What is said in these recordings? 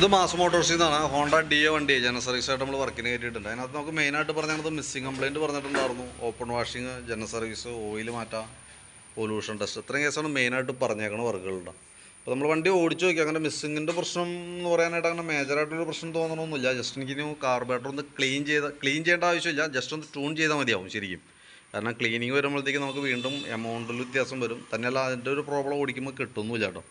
ഇത് മാസ് മോട്ടോഴ്സിൽ നിന്നാണ് ഹോണ്ട ഡി എ വണ്ടി ജനറൽ സർവീസ് ആയിട്ട് നമ്മൾ വർക്കിന് കയറ്റിയിട്ടുണ്ട് അതിനകത്ത് നമുക്ക് മെയിനായിട്ട് പറഞ്ഞത് മിസ്സിംഗ് കംപ്ലയിന്റ് പറഞ്ഞിട്ടുണ്ടായിരുന്നു. Open washing general service oil മാറ്റാം പൊല്യൂഷൻ ടെസ്റ്റ് ഇത്രയും കേസാണ് മെയിനായിട്ട് പറഞ്ഞേക്കുന്ന വർക്കുകളുണ്ട് അപ്പോൾ നമ്മൾ വണ്ടി ഓടിച്ചു നോക്കി അങ്ങനെ മിസ്സിങ്ങിന്റെ പ്രശ്നം എന്ന് പറയാനായിട്ട് അങ്ങനെ മേജറായിട്ടൊരു പ്രശ്നം തോന്നണമൊന്നുമില്ല ജസ്റ്റ് എനിക്ക് ഇനി കാർബേറ്റർ ഒന്ന് ക്ലീൻ ചെയ്ത ക്ലീൻ ചെയ്യേണ്ട ആവശ്യമില്ല. ജസ്റ്റ് ഒന്ന് ട്യൂൺ ചെയ്താൽ മതിയാവും ശരിക്കും. കാരണം ക്ലീനിങ് വരുമ്പോഴത്തേക്ക് നമുക്ക് വീണ്ടും എമൗണ്ടിൽ വ്യത്യാസം വരും. തന്നെയല്ല അതിന്റെ ഒരു പ്രോബ്ലം ഓടിക്കുമ്പോൾ കിട്ടുന്നില്ല കേട്ടോ.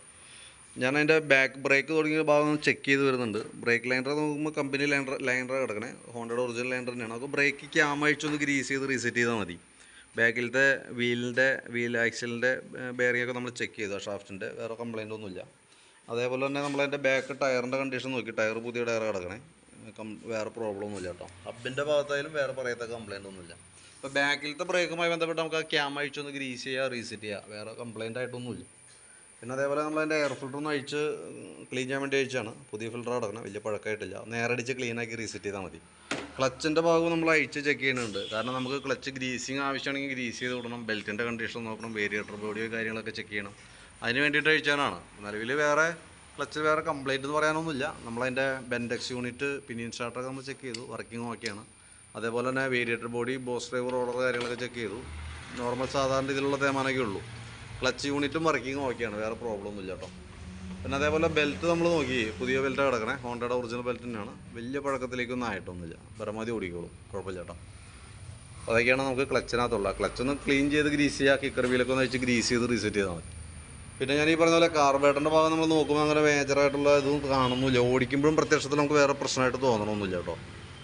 ഞാൻ അതിന്റെ ബാക്ക് ബ്രേക്ക് തുടങ്ങിയ ഭാഗം ചെക്ക് ചെയ്ത് വരുന്നുണ്ട്. ബ്രേക്ക് ലൈൻഡർ നോക്കുമ്പോൾ കമ്പനി ലൈൻഡർ ലൈൻഡർ കിടക്കണേ. ഹോണ്ടയുടെ ഒറിജിനൽ ലൈൻഡർ തന്നെയാണ്. അപ്പോൾ ബ്രേക്ക് ക്യാം അഴിച്ചൊന്ന് ഗ്രീസ് ചെയ്ത് റീസെറ്റ് ചെയ്താൽ മതി. ബാക്കിലത്തെ വീലിന്റെ വീൽ ആക്സിലിന്റെ ഒക്കെ നമ്മൾ ചെക്ക് ചെയ്തു ഷാഫ്റ്റിന്റെ വേറെ കംപ്ലൈന്റ് ഒന്നുമില്ല. അതേപോലെ തന്നെ നമ്മളതിന്റെ ബാക്ക് ടയറിന്റെ കണ്ടീഷൻ നോക്കി. ടയർ പുതിയ ടയർ കിടക്കണേ. വേറെ പ്രോബ്ലം ഒന്നുമില്ല കേട്ടോ. ഹബിന്റെ ഭാഗത്തായാലും വേറെ പറയാത്ത കംപ്ലൈന്റ് ഒന്നുമില്ല. അപ്പോൾ ബാക്കിലത്തെ ബ്രേക്കുമായി ബന്ധപ്പെട്ട് നമുക്ക് ആ ക്യാം അഴിച്ചൊന്ന് ഗ്രീസ് ചെയ്യുക റീസെറ്റ് ചെയ്യുക വേറെ കംപ്ലൈന്റ് ആയിട്ടൊന്നുമില്ല. പിന്നെ അതേപോലെ നമ്മൾ അതിന്റെ എയർ ഫിൽറ്റർ ഒന്ന് അഴിച്ച് ക്ലീൻ ചെയ്യാൻ വേണ്ടി അഴിച്ചാണ് പുതിയ ഫിൽറ്റർ അടക്കണം വലിയ പഴക്കമായിട്ടില്ല. നേരടിച്ച് ക്ലീനാക്കി റീസെറ്റ് ചെയ്താൽ മതി. ക്ലച്ചിന്റെ ഭാഗവും നമ്മൾ അഴിച്ച് ചെക്ക് ചെയ്യുന്നുണ്ട്. കാരണം നമുക്ക് ക്ലച്ച് ഗ്രീസിങ് ആവശ്യമാണെങ്കിൽ ഗ്രീസ് ചെയ്ത് വിടണം ബെൽറ്റിന്റെ കണ്ടീഷൻ നോക്കണം വേരിയേറ്റർ ബോഡിയോ കാര്യങ്ങളൊക്കെ ചെക്ക് ചെയ്യണം. അതിന് വേണ്ടിയിട്ട് അഴിച്ചാനാണ് നിലവിൽ വേറെ ക്ലച്ച് വേറെ കംപ്ലൈന്റ് എന്ന് പറയാനൊന്നുമില്ല. നമ്മളതിന്റെ ബെൻഡെക്സ് യൂണിറ്റ് പിനിയൻ സ്റ്റാർട്ടൊക്കെ നമ്മൾ ചെക്ക് ചെയ്തു. വർക്കിംഗ് ഓക്കെയാണ് അതേപോലെ തന്നെ variator body boss driver order കാര്യങ്ങളൊക്കെ ചെക്ക് ചെയ്തു. നോർമൽ സാധാരണ രീതിയിലുള്ള തേമാനൊക്കെ ഉള്ളൂ. ക്ലച്ച് യൂണിറ്റും വർക്കിംഗ് ഓക്കെയാണ് വേറെ പ്രോബ്ലം ഒന്നുമില്ല കേട്ടോ. പിന്നെ അതേപോലെ ബെൽറ്റ് നമ്മൾ നോക്കി പുതിയ ബെൽറ്റ് കിടക്കണേ. ഹോണ്ടയുടെ ഒറിജിനൽ ബെൽറ്റ് തന്നെയാണ്. വലിയ പഴക്കത്തിലേക്കൊന്നും ആയിട്ടൊന്നുമില്ല. പരമാവധി ഓടിക്കോളും. കുഴപ്പമില്ല കേട്ടോ. അതൊക്കെയാണ് നമുക്ക് ക്ലച്ചിനകത്തുള്ള. ക്ലച്ചൊന്ന് ക്ലീൻ ചെയ്ത് ഗ്രീസ് ചെയ്യുക കിക്കർ വീലൊക്കെ ഒന്ന് വെച്ച് ഗ്രീസ് ചെയ്ത് റീസെറ്റ് ചെയ്താൽ മതി. പിന്നെ ഞാൻ ഈ പറഞ്ഞ പോലെ കാർബേറ്ററിന്റെ ഭാഗം നമ്മൾ നോക്കുമ്പോൾ അങ്ങനെ മേജറായിട്ടുള്ള ഇതും കാണുന്നില്ല. ഓടിക്കുമ്പോഴും പ്രത്യക്ഷത്തിൽ നമുക്ക് വേറെ പ്രശ്നമായിട്ട് തോന്നണമൊന്നുമില്ല കേട്ടോ.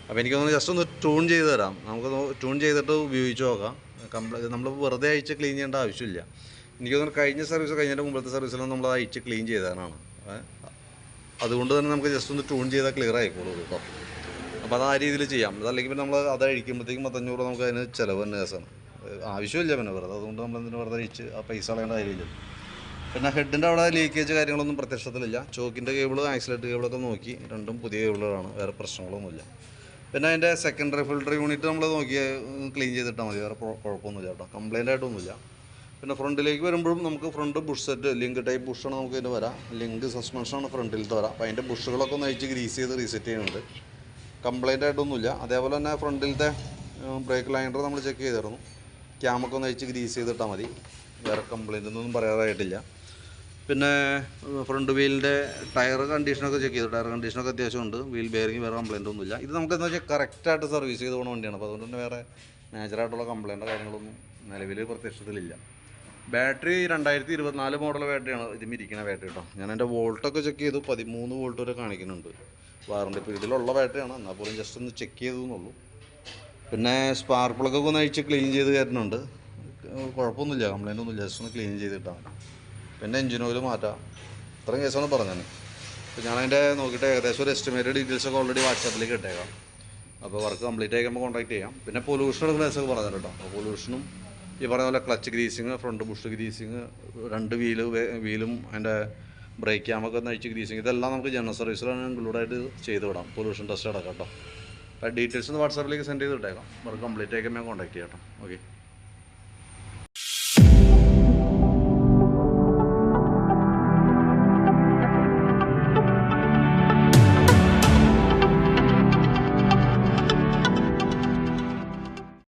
അപ്പോൾ എനിക്കൊന്ന് ജസ്റ്റ് ഒന്ന് ട്യൂൺ ചെയ്ത് തരാം. നമുക്ക് ട്യൂൺ ചെയ്തിട്ട് ഉപയോഗിച്ച് നോക്കാം. കംപ്ലൈ നമ്മൾ വെറുതെ അയച്ച് ക്ലീൻ ചെയ്യേണ്ട ആവശ്യമില്ല. എനിക്ക് തോന്നുന്നു കഴിഞ്ഞ സർവീസ് കഴിഞ്ഞതിന്റെ മുമ്പത്തെ സർവീസിലും നമ്മൾ അയച്ച് ക്ലീൻ ചെയ്തതാണ്. അതുകൊണ്ട് തന്നെ നമുക്ക് ജസ്റ്റ് ഒന്ന് ട്യൂൺ ചെയ്താൽ ക്ലിയർ ആയിക്കോളൂ കേട്ടോ അപ്പോൾ അത് ആ രീതിയിൽ ചെയ്യാം. അതല്ലെങ്കിൽ പിന്നെ നമ്മൾ അത് അഴിക്കുമ്പോഴത്തേക്കും പത്തഞ്ഞൂറ് നമുക്ക് അതിന് ചിലവ് തന്നെ രസമാണ്. ആവശ്യമില്ല പിന്നെ വെറുതെ. അതുകൊണ്ട് നമ്മൾ എന്തിനു വെറുതെ അഴിച്ച് ആ പൈസ കളയേണ്ട കാര്യമില്ല. പിന്നെ ഹെഡിന്റെ അവിടെ ലീക്കേജ് കാര്യങ്ങളൊന്നും പ്രത്യക്ഷത്തിലില്ല. ചോക്കിന്റെ കേബിൾ ആക്സിലേറ്റ് കേബിളൊക്കെ നോക്കി രണ്ടും പുതിയ കേബിളുകളാണ് വേറെ പ്രശ്നങ്ങളൊന്നുമില്ല. പിന്നെ അതിന്റെ സെക്കൻഡറി ഫിൽട്ടർ യൂണിറ്റ് നമ്മൾ നോക്കി ക്ലീൻ ചെയ്തിട്ടാൽ മതി. വേറെ കുഴ- കുഴപ്പമൊന്നുമില്ല കേട്ടോ. കംപ്ലൈന്റ് ആയിട്ടൊന്നുമില്ല. പിന്നെ ഫ്രണ്ടിലേക്ക് വരുമ്പോഴും നമുക്ക് front bush set link type ബുഷാണ് നമുക്ക് ഇതിന് വരാം. ലിങ്ക് സസ്പെൻഷനാണ് ഫ്രണ്ടിലത്തെ വരാം. അപ്പോൾ അതിന്റെ ബുഷുകളൊക്കെ ഒന്ന് അയച്ച് ഗ്രീസ് ചെയ്ത് റീസെറ്റ് ചെയ്യുന്നുണ്ട്. കംപ്ലൈന്റ് ആയിട്ടൊന്നുമില്ല. അതേപോലെ തന്നെ ഫ്രണ്ടിലത്തെ ബ്രേക്ക് ലൈനർ നമ്മൾ ചെക്ക് ചെയ്തിരുന്നു. ക്യാമൊക്കെ ഒന്ന് അയച്ച് ഗ്രീസ് ചെയ്തിട്ടാൽ മതി. വേറെ കംപ്ലൈന്റ് ഒന്നും പറയാറായിട്ടില്ല. പിന്നെ ഫ്രണ്ട് വീലിന്റെ ടയർ കണ്ടീഷനൊക്കെ ചെക്ക് ചെയ്തു. ടയർ കണ്ടീഷനൊക്കെ അത്യാവശ്യമുണ്ട് വീൽ ബെയറിങ് വേറെ കംപ്ലൈന്റ് ഒന്നുമില്ല. ഇത് നമുക്ക് എന്താ വെച്ചാൽ കറക്റ്റായിട്ട് സർവീസ് ചെയ്ത് പോകുന്ന വണ്ടിയാണ്. അപ്പോൾ അതുകൊണ്ട് തന്നെ വേറെ മേജറായിട്ടുള്ള കംപ്ലൈന്റോ കാര്യങ്ങളൊന്നും നിലവിൽ പ്രത്യക്ഷത്തിലില്ല. ബാറ്ററി രണ്ടായിരത്തി ഇരുപത്തിനാല് മോഡൽ ബാറ്ററിയാണ് ഇതിൽ ഇരിക്കുന്ന ബാറ്ററി കേട്ടോ ഞാൻ എന്റെ വോൾട്ടൊക്കെ ചെക്ക് ചെയ്തു. പതിമൂന്ന് വോൾട്ട് വരെ കാണിക്കുന്നുണ്ട്. വാറണ്ടി പീരീഡിലുള്ള ബാറ്ററിയാണ് എന്നാൽ പോലും ജസ്റ്റ് ഒന്ന് ചെക്ക് ചെയ്തു എന്നുള്ളൂ പിന്നെ സ്പാർക്ക് പ്ലഗൊക്കെ ഒന്ന് അഴിച്ച് ക്ലീൻ ചെയ്ത് കയറ്റുന്നുണ്ട് കുഴപ്പമൊന്നുമില്ല. കംപ്ലൈന്റ് ഒന്നുമില്ല. ജസ്റ്റ് ഒന്ന് ക്ലീൻ ചെയ്തിട്ടാണ് പിന്നെ എഞ്ചിൻ ഓയിൽ മാറ്റാം. ഇത്രയും കേസാണ് പറഞ്ഞത്. അപ്പോൾ ഞാൻ അതിന്റെ നോക്കിയിട്ട് ഏകദേശം ഒരു എസ്റ്റിമേറ്റഡ് ഡീറ്റെയിൽസ് ഒക്കെ ഓൾറെഡി വാട്സാപ്പിലേക്ക് ഇട്ടേക്കാം. അപ്പോൾ വർക്ക് കംപ്ലീറ്റ് ആയിക്കുമ്പോൾ കോൺടാക്ട് ചെയ്യാം. പിന്നെ പൊല്യൂഷൻ എടുക്കുന്ന കേസൊക്കെ പറഞ്ഞു കേട്ടോ അപ്പോൾ പൊല്യൂഷനും ഈ പറഞ്ഞ പോലെ clutch greasing front bush greasing രണ്ട് വീൽ വീലും അതിന്റെ ബ്രേക്ക് ക്യാമൊക്കെ നയിച്ച് ഗ്രീസിങ് ഇതെല്ലാം നമുക്ക് ജനറൽ സർവീസിലാണ് ഇൻക്ലൂഡായിട്ട് ചെയ്ത് വിടാം. പൊല്യൂഷൻ ടെസ്റ്റ് അടക്കാം കേട്ടോ. ഡീറ്റെയിൽസ് ഒന്ന് വാട്സാപ്പിലേക്ക് സെൻഡ് ചെയ്ത് വിട്ടേക്കാം. വർക്ക് കംപ്ലീറ്റ് ആയിക്കുമ്പോൾ കോൺടാക്ട് ചെയ്യാം കേട്ടോ. ഓക്കെ